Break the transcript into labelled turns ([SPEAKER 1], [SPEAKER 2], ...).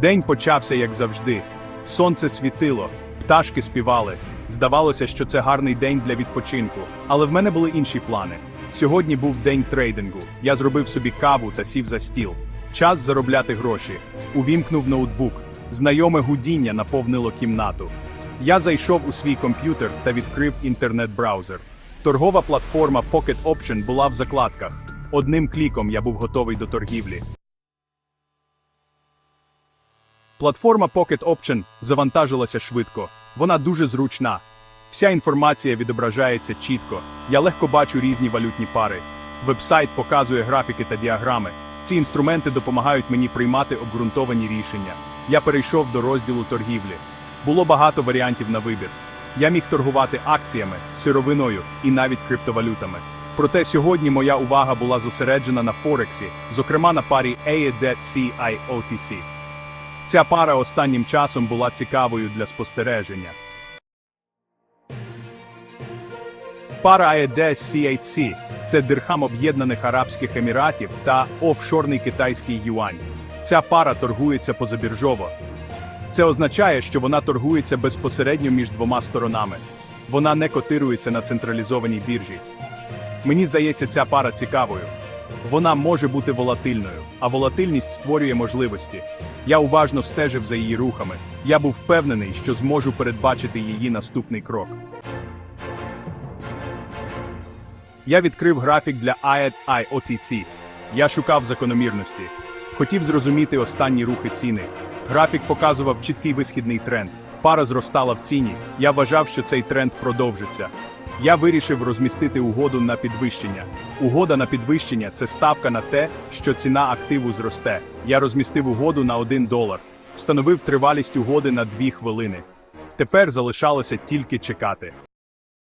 [SPEAKER 1] День почався, як завжди. Сонце світило, пташки співали. Здавалося, що це гарний день для відпочинку, але в мене були інші плани. Сьогодні був день трейдингу. Я зробив собі каву та сів за стіл. Час заробляти гроші. Увімкнув ноутбук. Знайоме гудіння наповнило кімнату. Я зайшов у свій комп'ютер та відкрив інтернет-браузер. Торгова платформа Pocket Option була в закладках. Одним кліком я був готовий до торгівлі. Платформа Pocket Option завантажилася швидко. Вона дуже зручна. Вся інформація відображається чітко. Я легко бачу різні валютні пари. Вебсайт показує графіки та діаграми. Ці інструменти допомагають мені приймати обґрунтовані рішення. Я перейшов до розділу торгівлі. Було багато варіантів на вибір. Я міг торгувати акціями, сировиною і навіть криптовалютами. Проте сьогодні моя увага була зосереджена на Форексі, зокрема на парі AED CIOTC. Ця пара останнім часом була цікавою для спостереження. Пара AED CHC – це дирхам Об'єднаних Арабських Еміратів та офшорний китайський юань. Ця пара торгується позабіржово. Це означає, що вона торгується безпосередньо між двома сторонами. Вона не котирується на централізованій біржі. Мені здається, ця пара цікавою. Вона може бути волатильною, а волатильність створює можливості. Я уважно стежив за її рухами. Я був впевнений, що зможу передбачити її наступний крок. Я відкрив графік для AED IOTC. Я шукав закономірності. Хотів зрозуміти останні рухи ціни. Графік показував чіткий висхідний тренд. Пара зростала в ціні. Я вважав, що цей тренд продовжиться. Я вирішив розмістити угоду на підвищення. Угода на підвищення це ставка на те, що ціна активу зросте. Я розмістив угоду на 1 долар, встановив тривалість угоди на 2 хвилини. Тепер залишалося тільки чекати.